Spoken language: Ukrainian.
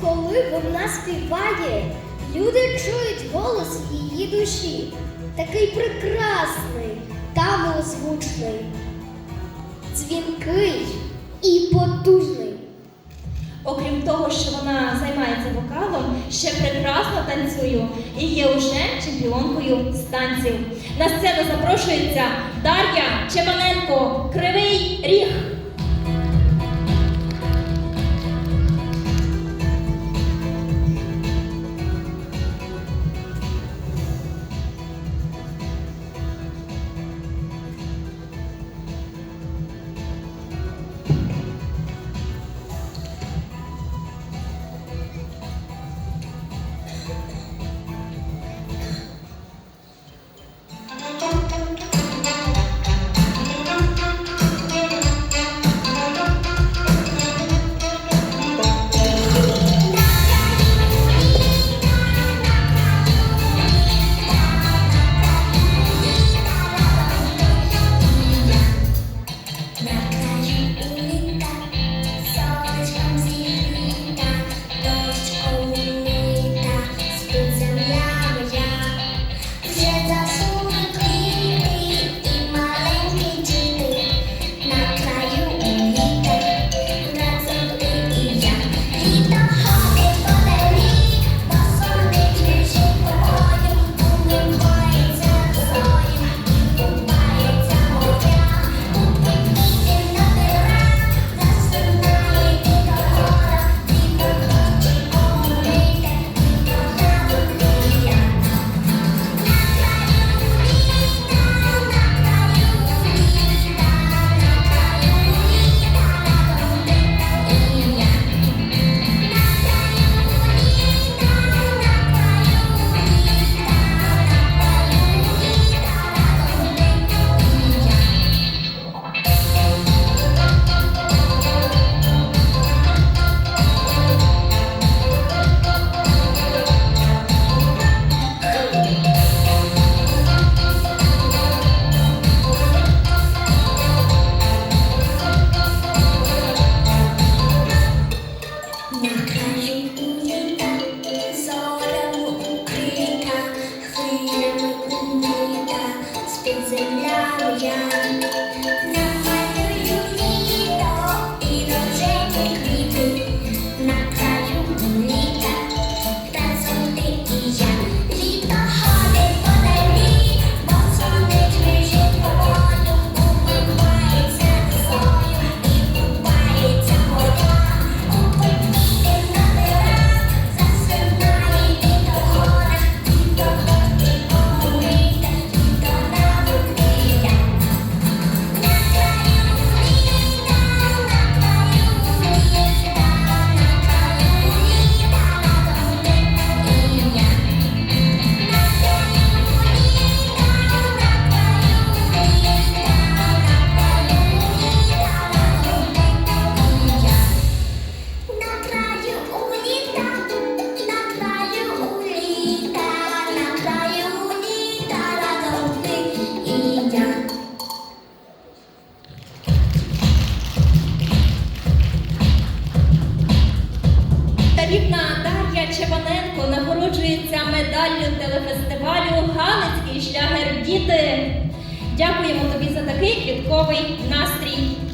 Коли вона співає, люди чують голос її душі, такий прекрасний та милозвучний, дзвінкий і потужний. Окрім того, що вона займається вокалом, ще прекрасно танцює і є уже чемпіонкою з танців. На сцену запрошується Дар'я Чебаненко, Кривий Ріг. again. Нагороджується телефестивалю Галицький шлягер Діти. Дякуємо тобі за такий квітковий настрій.